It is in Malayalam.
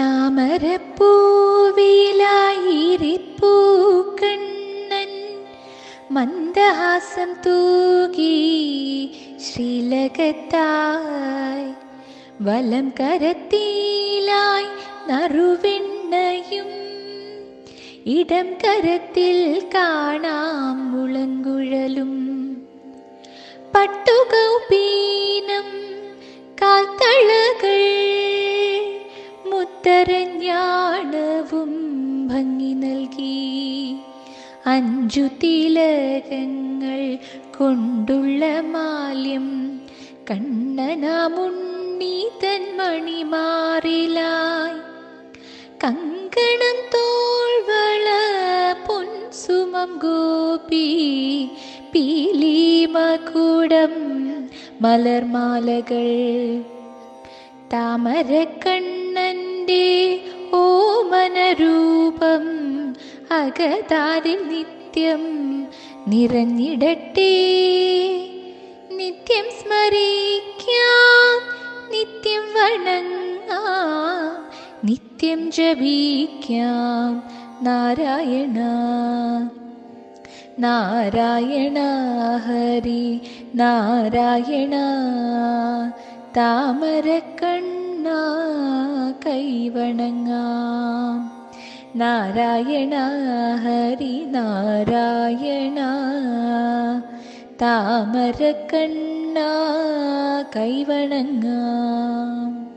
താമരപ്പൂവിലായിരിപ്പൂ കണ്ണൻ മന്ദഹാസം തൂകി ശ്രീലകത്തായി. വലം കരത്തിലായി നറുവെണ്ണയും. ഇടം കരത്തിൽ കാണാം മുളങ്കുഴലും. പട്ടുകൗപീനം മുത്തരഞ്ഞാണവും ഭംഗി നൽകി. അഞ്ചു തിലകങ്ങൾ കൊണ്ടുള്ള മാല്യം കണ്ണനാമുണ്ണി തൻ മണിമാറിലായി കങ്കണം തോൾവള പൊൻസുമം ഗോപി പീലീമകൂടം മലർമാലകൾ താമരക്കണ്ണന്റെ ഓമനരൂപം അകതാരിൽ നിത്യം നിറഞ്ഞിടട്ടെ. നിത്യം സ്മരിക്കാം നിത്യം വണങ്ങാം നിത്യം ജപിക്കാം. നാരായണ നാരായണ ഹരി നാരായണ താമരക്കണ്ണ കൈവണങ്ങാം നാരായണ ഹരി നാരായണ. താമരക്കണ്ണ കൈവണങ്ങാം.